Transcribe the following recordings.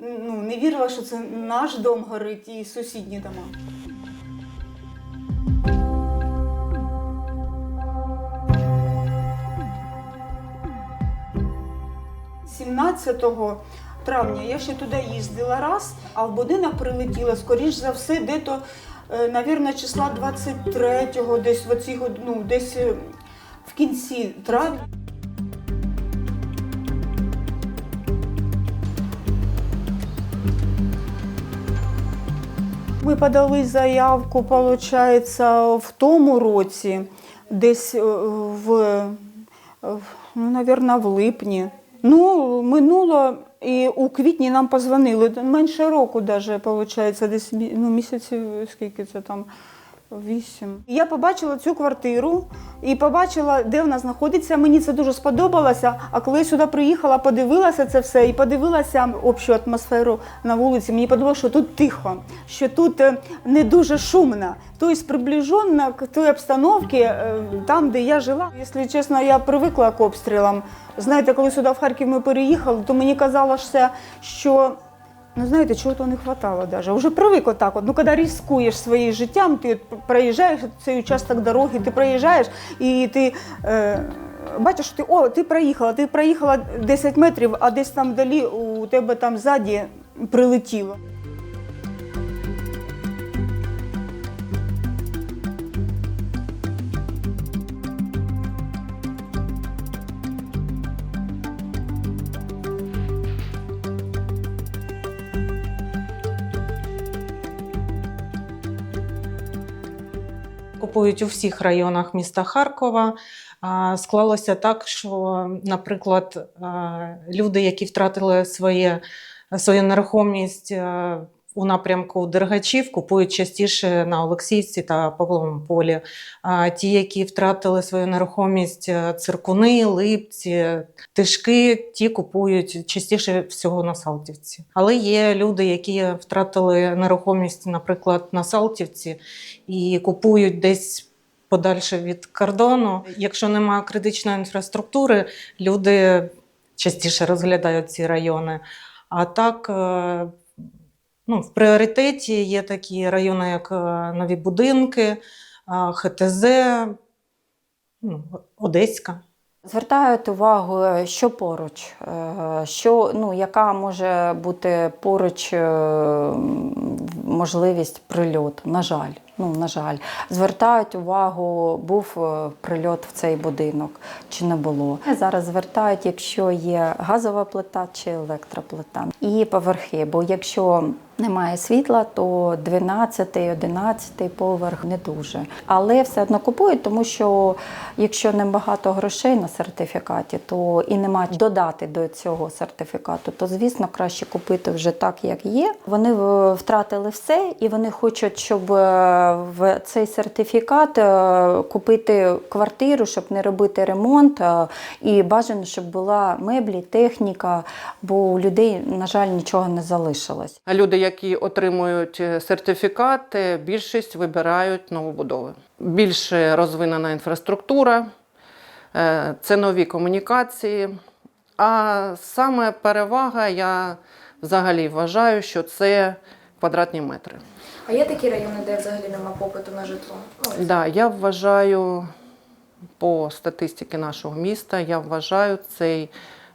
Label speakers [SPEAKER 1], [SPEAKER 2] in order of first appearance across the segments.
[SPEAKER 1] ну, не вірила, що це наш дом горить і сусідні дома. – 17 травня я ще туди їздила раз, а в будинок прилетіла, скоріш за все, де-то, е, навірно, числа 23-го, десь в оці, ну, десь е, в кінці травня. Ми подали заявку, виходить, в тому році, десь е, в, ну, навірно, в липні. Ну, минуло, і у квітні нам позвонили. Менше року, навіть, виходить, десь ну, місяців, скільки це там. Вісім. Я побачила цю квартиру і побачила, де вона знаходиться. Мені це дуже сподобалося. А коли я сюди приїхала, подивилася це все і подивилася общу атмосферу на вулиці. Мені подобалося, що тут тихо, що тут е, не дуже шумно. Тобто приближено к той обстановці, е, там, де я жила. Якщо чесно, я привикла к обстрілам. Знаєте, коли сюди в Харків ми переїхали, то мені казалося, що Ну, знаєте, чого-то не хватало даже. Уже привик отак. От. Ну, коли ризикуєш своїм життям, ти проїжджаєш цей участок дороги, ти проїжджаєш і ти е, бачиш, що ти, о, ти проїхала, ти проїхала 10 метрів, а десь там далі у тебе там ззаді прилетіло.
[SPEAKER 2] Купують у всіх районах міста Харкова. Склалося так, що, наприклад, люди, які втратили своє, свою нерухомість у напрямку Дергачів, купують частіше на Олексіївці та Павловому полі. А ті, які втратили свою нерухомість, циркуни, липці, тишки, ті купують частіше всього на Салтівці. Але є люди, які втратили нерухомість, наприклад, на Салтівці і купують десь подальше від кордону. Якщо немає критичної інфраструктури, люди частіше розглядають ці райони. А так, е, ну, в пріоритеті є такі райони, як е, нові будинки, е, ХТЗ, ну, Одеська.
[SPEAKER 3] Звертають увагу, е, що поруч, що, ну, яка може бути поруч можливість прильоту. На жаль, ну, на жаль. Звертають увагу, був е, прильот в цей будинок чи не було. Зараз звертають, якщо є газова плита чи електроплита. І поверхи, бо якщо немає світла, то 12, 11 поверх не дуже. Але все одно купують, тому що якщо небагато грошей на сертифікаті, то і нема додати до цього сертифікату, то звісно краще купити вже так, як є. Вони втратили все, і вони хочуть, щоб е, в цей сертифікат е, купити квартиру, щоб не робити ремонт. е, І бажано, щоб була меблі, техніка, бо у людей, на жаль, нічого не залишилось.
[SPEAKER 4] А Люди, які отримують е, сертифікат, більшість вибирають новобудови. Більш розвинена інфраструктура, це нові комунікації. А саме перевага, я взагалі вважаю, що це квадратні метри.
[SPEAKER 5] А є такі райони, де взагалі нема попиту на житло? Ну, ось.
[SPEAKER 4] Да, я вважаю, по статистиці нашого міста, я вважаю цей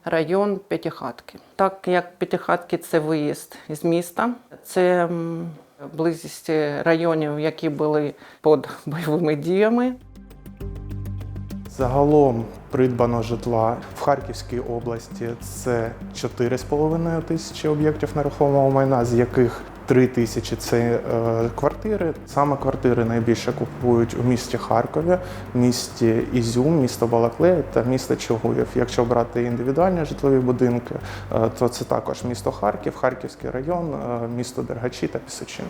[SPEAKER 4] район п'ятихатки. Так як п'ятихатки це виїзд з міста, це близькість районів, які були під бойовими діями.
[SPEAKER 6] Загалом придбано житла в Харківській області це 4,5 тисячі об'єктів нерухомого майна, з яких 3 тисячі це е, квартири. Саме квартири найбільше купують у місті Харкові, місті Ізюм, місто Балаклея та місто Чугуїв. Якщо брати індивідуальні житлові будинки, е, то це також місто Харків, Харківський район, е, місто Дергачі та Пісочин.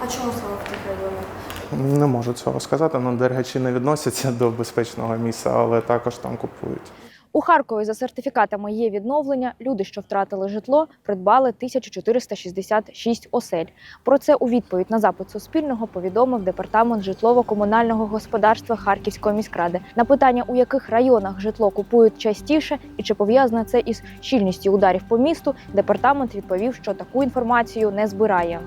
[SPEAKER 5] А чому саме в тих районах?
[SPEAKER 6] Не можу цього сказати, але Дергачі не відносяться до безпечного місця, але також там купують.
[SPEAKER 7] У Харкові за сертифікатами є відновлення. Люди, що втратили житло, придбали 1466 осель. Про це у відповідь на запит Суспільного повідомив департамент житлово-комунального господарства Харківської міськради. На питання, у яких районах житло купують частіше і чи пов'язане це із щільністю ударів по місту, департамент відповів, що таку інформацію не збирає.